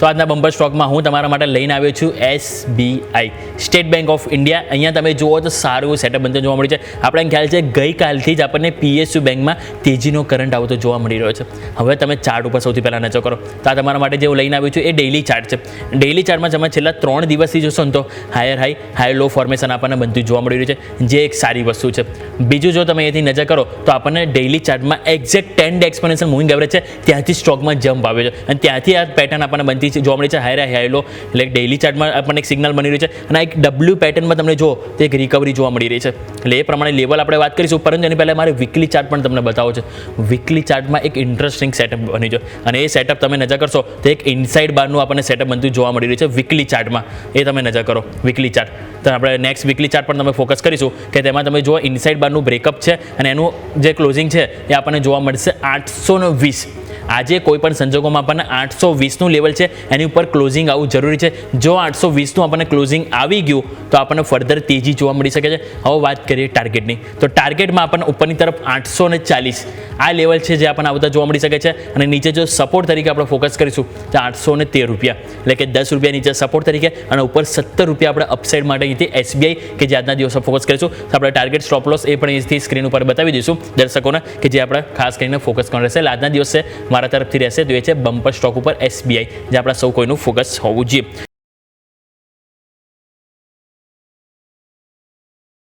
તો આજના બંબર સ્ટોકમાં હું તમારા માટે લઈને આવ્યો છું SBI state bank of India અહીંયા તમે જુઓ તો સારું એવું સેટઅપ બનતો જોવા મળ્યું છે. આપણને ખ્યાલ છે ગઈકાલથી જ આપણને પીએસયુ બેંકમાં તેજીનો કરંટ આવતો જોવા મળી રહ્યો છે. હવે તમે ચાર્ટ ઉપર સૌથી પહેલાં નજર કરો. તો આ તમારા માટે જેવું લઈને આવ્યું છું એ ડેઇલી ચાર્ટ છે. ડેઇલી ચાર્ટમાં તમે છેલ્લા ત્રણ દિવસથી જોશો ને તો higher high higher low formation આપણને બનતું જોવા મળી રહ્યું છે. જે એક સારી વસ્તુ છે. બીજું જો તમે અહીંથી નજર કરો તો આપણને daily ચાર્ટમાં exact ten day exponential moving average છે. ત્યાંથી સ્ટોકમાં જમ્પ આવ્યો છે. અને ત્યાંથી આ પેટર્ન આપણને બનતી છે, જોવા મળી છે હાયર હાઈ લો. એટલે ડેઇલી ચાર્ટમાં આપણને એક સિગ્નલ બની રહ્યું છે. અને એક ડબલ્યુ પેટર્નમાં તમને જો, તો એક રિકવરી જોવા મળી રહી છે. એટલે એ પ્રમાણે લેવલ આપણે વાત કરીશું, પરંતુ એની પહેલાં મારે વીકલી ચાર્ટ પણ તમને બતાવો છે. વીકલી ચાર્ટમાં એક ઇન્ટરેસ્ટિંગ સેટઅપ બની છે. અને એ સેટઅપ તમે નજર કરશો, તો એક ઇનસાઇડ બારનું આપણને સેટઅપ બનતું જોવા મળી રહ્યું છે વીકલી ચાર્ટમાં એ તમે નજર કરો વીકલી ચાર્ટ તો આપણે નેક્સ્ટ વીકલી ચાર્ટ પણ તમે ફોકસ કરીશું, કે તેમાં તમે જુઓ ઇનસાઇડ બારનું બ્રેકઅપ છે, અને એનું જે ક્લોઝિંગ છે, એ આપણને જોવા મળશે આઠસો વીસ. આજે કોઈ પણ સંજોગોમાં આપણને આઠસો વીસનું લેવલ છે. એની ઉપર ક્લોઝિંગ આવવું જરૂરી છે. જો આઠસો વીસનું આપણને ક્લોઝિંગ આવી ગયું, તો આપણને ફર્ધર તેજી જોવા મળી શકે છે. હવે વાત કરીએ ટાર્ગેટની તો ટાર્ગેટમાં આપણને ઉપરની તરફ આઠસો ને ચાલીસ. આ લેવલ છે જે આપણને આવતા જોવા મળી શકે છે. અને નીચે જો સપોર્ટ તરીકે આપણે ફોકસ કરીશું, તો આઠસો ને તેર રૂપિયા. એટલે કે દસ રૂપિયા નીચે સપોર્ટ તરીકે અને ઉપર સત્તર રૂપિયા આપણે અપસાઇડ માટે અહીંથી એસબીઆઈ કે જે આજના દિવસે ફોકસ કરીશું. તો આપણે ટાર્ગેટ સ્ટોપ એ પણ અહીંથી સ્ક્રીન ઉપર બતાવી દઈશું દર્શકોને કે જે આપણે ખાસ કરીને ફોકસ કરવાનું રહેશે. આજના દિવસે મારા તરફથી રહેશે. તો એ છે બમ્પર સ્ટોક ઉપર એસબીઆઈ જે આપણા સૌ કોઈનું ફોકસ હોવું જોઈએ.